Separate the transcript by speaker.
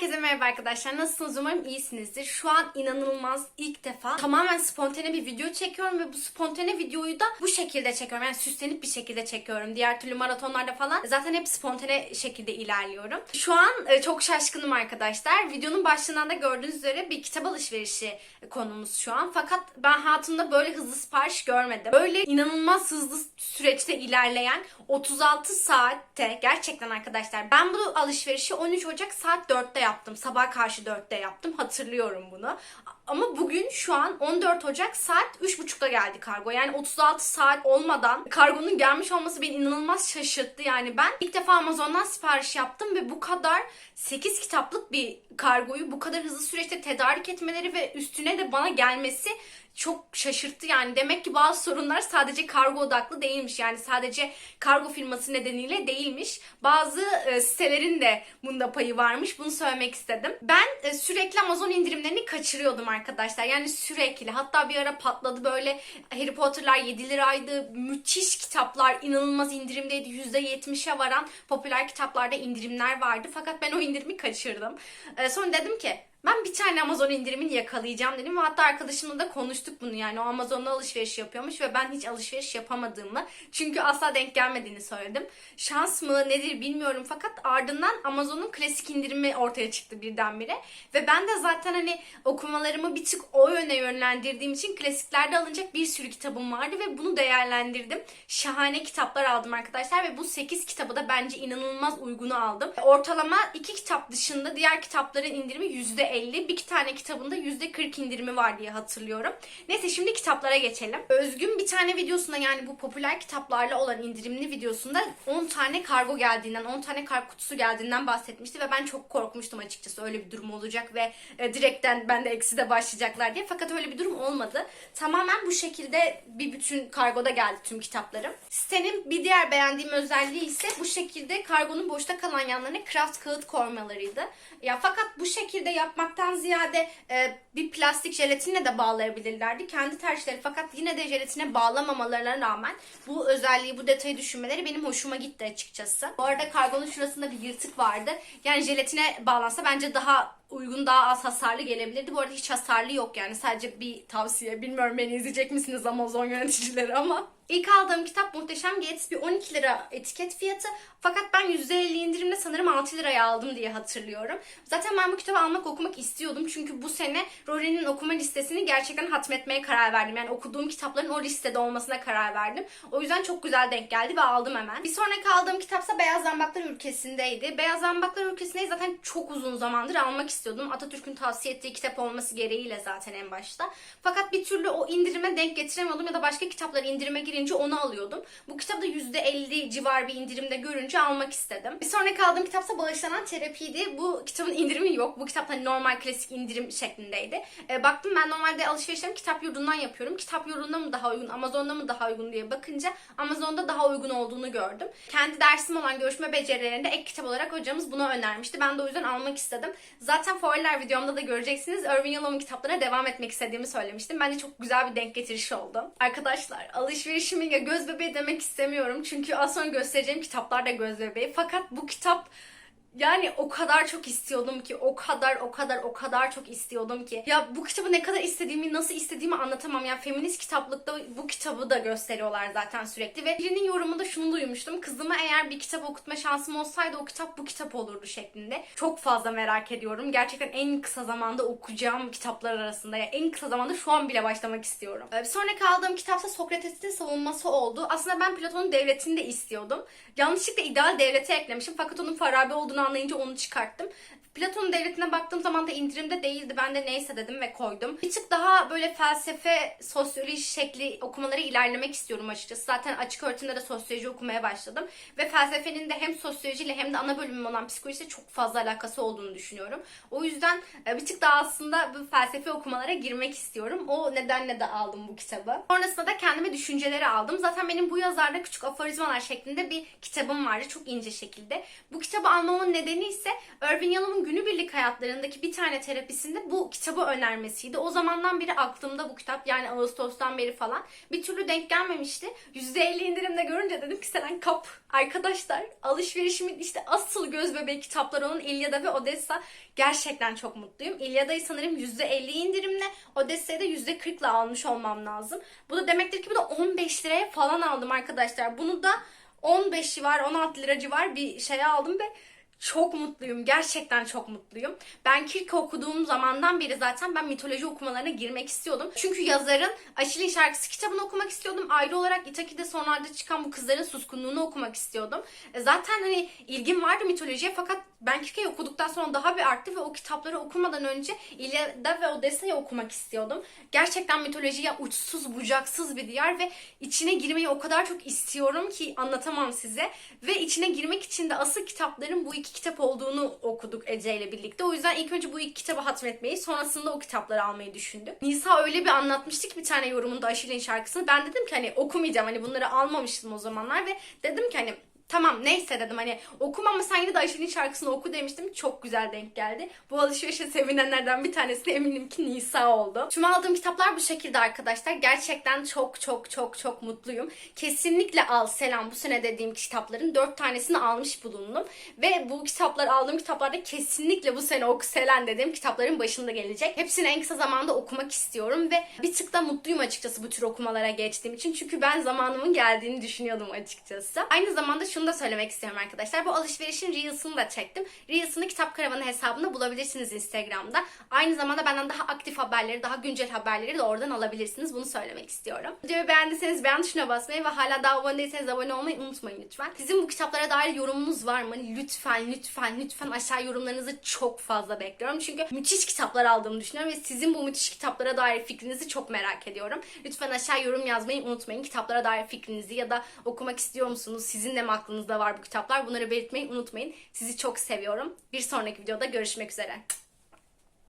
Speaker 1: Herkese merhaba arkadaşlar. Nasılsınız? Umarım iyisinizdir. Şu an inanılmaz ilk defa tamamen spontane bir video çekiyorum ve bu spontane videoyu da bu şekilde çekiyorum. Yani süslenip bir şekilde çekiyorum. Diğer türlü maratonlarda falan zaten hep spontane şekilde ilerliyorum. Şu an e, çok şaşkınım arkadaşlar. Videonun başlığından da gördüğünüz üzere bir kitap alışverişi konumuz şu an. Fakat ben hayatımda böyle hızlı sipariş görmedim. Böyle inanılmaz hızlı süreçte ilerleyen 36 saatte gerçekten arkadaşlar ben bu alışverişi 13 Ocak saat 4'te yaptım. Sabah karşı 4'te yaptım. Hatırlıyorum bunu. Ama bugün şu an 14 Ocak saat 3.30'da geldi kargo. Yani 36 saat olmadan kargonun gelmiş olması beni inanılmaz şaşırttı. Yani ben ilk defa Amazon'dan sipariş yaptım ve bu kadar 8 kitaplık bir kargoyu bu kadar hızlı süreçte tedarik etmeleri ve üstüne de bana gelmesi çok şaşırttı yani. Demek ki bazı sorunlar sadece kargo odaklı değilmiş. Yani sadece kargo firması nedeniyle değilmiş. Bazı e, sitelerin de bunda payı varmış. Bunu söylemek istedim. Ben e, sürekli Amazon indirimlerini kaçırıyordum arkadaşlar. Yani sürekli. Hatta bir ara patladı böyle Harry Potter'lar 7 liraydı. Müthiş kitaplar inanılmaz indirimdeydi. %70'e varan popüler kitaplarda indirimler vardı. Fakat ben o indirimi kaçırdım. E, sonra dedim ki ben bir tane Amazon indirimini yakalayacağım dedim ve hatta arkadaşımla da konuştuk bunu yani o Amazon'da alışveriş yapıyormuş ve ben hiç alışveriş yapamadığımı çünkü asla denk gelmediğini söyledim. Şans mı nedir bilmiyorum fakat ardından Amazon'un klasik indirimi ortaya çıktı birdenbire ve ben de zaten hani okumalarımı bir tık o yöne yönlendirdiğim için klasiklerde alınacak bir sürü kitabım vardı ve bunu değerlendirdim. Şahane kitaplar aldım arkadaşlar ve bu 8 kitabı da bence inanılmaz uygunu aldım. Ortalama 2 kitap dışında diğer kitapların indirimi %50 bir iki tane kitabında %40 indirimi var diye hatırlıyorum. Neyse şimdi kitaplara geçelim. Özgün bir tane videosunda yani bu popüler kitaplarla olan indirimli videosunda 10 tane kargo geldiğinden, 10 tane kar kutusu geldiğinden bahsetmişti ve ben çok korkmuştum açıkçası öyle bir durum olacak ve e, direkten bende eksi de başlayacaklar diye. Fakat öyle bir durum olmadı. Tamamen bu şekilde bir bütün kargoda geldi tüm kitaplarım. Sitenin bir diğer beğendiğim özelliği ise bu şekilde kargonun boşta kalan yanlarına craft kağıt koymalarıydı. Ya fakat bu şekilde yapmaktan ziyade e, bir plastik jelatinle de bağlayabilirlerdi. Kendi tercihleri fakat yine de jelatine bağlamamalarına rağmen bu özelliği, bu detayı düşünmeleri benim hoşuma gitti açıkçası. Bu arada kargonun şurasında bir yırtık vardı. Yani jelatine bağlansa bence daha uygun daha az hasarlı gelebilirdi. Bu arada hiç hasarlı yok yani sadece bir tavsiye. Bilmiyorum beni izleyecek misiniz Amazon yöneticileri ama. İlk aldığım kitap Muhteşem Gatsby 12 lira etiket fiyatı. Fakat ben %50 indirimle sanırım 6 liraya aldım diye hatırlıyorum. Zaten ben bu kitabı almak okumak istiyordum. Çünkü bu sene Rory'nin okuma listesini gerçekten hatmetmeye karar verdim. Yani okuduğum kitapların o listede olmasına karar verdim. O yüzden çok güzel denk geldi ve aldım hemen. Bir sonraki aldığım kitapsa Beyaz Zambaklar Ülkesi'ndeydi. Beyaz Zambaklar Ülkesi'ndeyi zaten çok uzun zamandır almak istiyordum. Atatürk'ün tavsiye ettiği kitap olması gereğiyle zaten en başta. Fakat bir türlü o indirime denk getiremiyordum ya da başka kitaplar indirime girince onu alıyordum. Bu kitabı da %50 civar bir indirimde görünce almak istedim. Bir sonraki aldığım kitapsa Bağışlanan Terapiydi. Bu kitabın indirimi yok. Bu kitap hani normal klasik indirim şeklindeydi. E, baktım ben normalde alışverişlerimi kitap yurdundan yapıyorum. Kitap yurdunda mı daha uygun, Amazon'da mı daha uygun diye bakınca Amazon'da daha uygun olduğunu gördüm. Kendi dersim olan görüşme becerilerinde ek kitap olarak hocamız bunu önermişti. Ben de o yüzden almak istedim. Zaten favoriler videomda da göreceksiniz. Irving Yalom'un kitaplarına devam etmek istediğimi söylemiştim. Bence çok güzel bir denk getiriş oldu. Arkadaşlar alışverişimi ya göz bebeği demek istemiyorum. Çünkü az sonra göstereceğim kitaplar da göz bebeği. Fakat bu kitap yani o kadar çok istiyordum ki, o kadar o kadar o kadar çok istiyordum ki. Ya bu kitabı ne kadar istediğimi, nasıl istediğimi anlatamam. Yani feminist kitaplıkta bu kitabı da gösteriyorlar zaten sürekli. Ve birinin yorumunda şunu duymuştum. Kızıma eğer bir kitap okutma şansım olsaydı o kitap bu kitap olurdu şeklinde. Çok fazla merak ediyorum. Gerçekten en kısa zamanda okuyacağım kitaplar arasında. Yani en kısa zamanda şu an bile başlamak istiyorum. Ee, sonraki aldığım kitapsa Sokrates'in savunması oldu. Aslında ben Platon'un devletini de istiyordum. Yanlışlıkla ideal devlete eklemişim. Fakat onun Farabi olduğunu anlayınca onu çıkarttım. Platon'un devletine baktığım zaman da indirimde değildi. Ben de neyse dedim ve koydum. Bir tık daha böyle felsefe, sosyoloji şekli okumaları ilerlemek istiyorum açıkçası. Zaten açık öğretimde de sosyoloji okumaya başladım. Ve felsefenin de hem sosyolojiyle hem de ana bölümüm olan psikolojiyle çok fazla alakası olduğunu düşünüyorum. O yüzden e, bir tık daha aslında bu felsefe okumalara girmek istiyorum. O nedenle de aldım bu kitabı. Sonrasında da kendime düşünceleri aldım. Zaten benim bu yazarda küçük aforizmalar şeklinde bir kitabım vardı. Çok ince şekilde. Bu kitabı almamın nedeni ise Irving Yalom'un günübirlik hayatlarındaki bir tane terapisinde bu kitabı önermesiydi. O zamandan beri aklımda bu kitap yani Ağustos'tan beri falan bir türlü denk gelmemişti. %50 indirimde görünce dedim ki Selen kap. Arkadaşlar alışverişimin işte asıl göz bebeği kitapları onun İlyada ve Odessa. Gerçekten çok mutluyum. İlyada'yı sanırım %50 indirimle Odessa'yı da %40 ile almış olmam lazım. Bu da demektir ki bu da 15 liraya falan aldım arkadaşlar. Bunu da 15 civar 16 lira civar bir şeye aldım ve çok mutluyum. Gerçekten çok mutluyum. Ben Kirke okuduğum zamandan beri zaten ben mitoloji okumalarına girmek istiyordum. Çünkü yazarın Aşil'in şarkısı kitabını okumak istiyordum. Ayrı olarak Itaki'de sonlarda çıkan bu kızların suskunluğunu okumak istiyordum. E, Zaten hani ilgim vardı mitolojiye fakat ben Kirke'yi okuduktan sonra daha bir arttı ve o kitapları okumadan önce İlyada ve Odessa'yı okumak istiyordum. Gerçekten mitolojiye uçsuz bucaksız bir diyar ve içine girmeyi o kadar çok istiyorum ki anlatamam size. Ve içine girmek için de asıl kitapların bu iki kitap olduğunu okuduk Ece ile birlikte. O yüzden ilk önce bu iki kitabı hatmetmeyi sonrasında o kitapları almayı düşündük. Nisa öyle bir anlatmıştı ki bir tane yorumunda Aşil'in şarkısını. Ben dedim ki hani okumayacağım hani bunları almamıştım o zamanlar ve dedim ki hani Tamam neyse dedim hani okuma ama sen yine de Ayşe'nin şarkısını oku demiştim. Çok güzel denk geldi. Bu alışverişe sevinenlerden bir tanesi eminim ki Nisa oldu. Tüm aldığım kitaplar bu şekilde arkadaşlar. Gerçekten çok çok çok çok mutluyum. Kesinlikle al selam bu sene dediğim kitapların dört tanesini almış bulundum. Ve bu kitaplar aldığım kitaplarda kesinlikle bu sene oku Selen dediğim kitapların başında gelecek. Hepsini en kısa zamanda okumak istiyorum ve bir tık da mutluyum açıkçası bu tür okumalara geçtiğim için. Çünkü ben zamanımın geldiğini düşünüyordum açıkçası. Aynı zamanda şunu da söylemek istiyorum arkadaşlar. Bu alışverişin Reels'ını da çektim. Reels'ını Kitap Karavanı hesabında bulabilirsiniz Instagram'da. Aynı zamanda benden daha aktif haberleri, daha güncel haberleri de oradan alabilirsiniz. Bunu söylemek istiyorum. Videoyu beğendiyseniz beğen tuşuna basmayı ve hala daha abone değilseniz abone olmayı unutmayın lütfen. Sizin bu kitaplara dair yorumunuz var mı? Lütfen, lütfen, lütfen aşağı yorumlarınızı çok fazla bekliyorum. Çünkü müthiş kitaplar aldığımı düşünüyorum ve sizin bu müthiş kitaplara dair fikrinizi çok merak ediyorum. Lütfen aşağı yorum yazmayı unutmayın. Kitaplara dair fikrinizi ya da okumak istiyor musunuz? Sizin de mi aklınızda var bu kitaplar? Bunları belirtmeyi unutmayın. Sizi çok seviyorum. Bir sonraki videoda görüşmek üzere.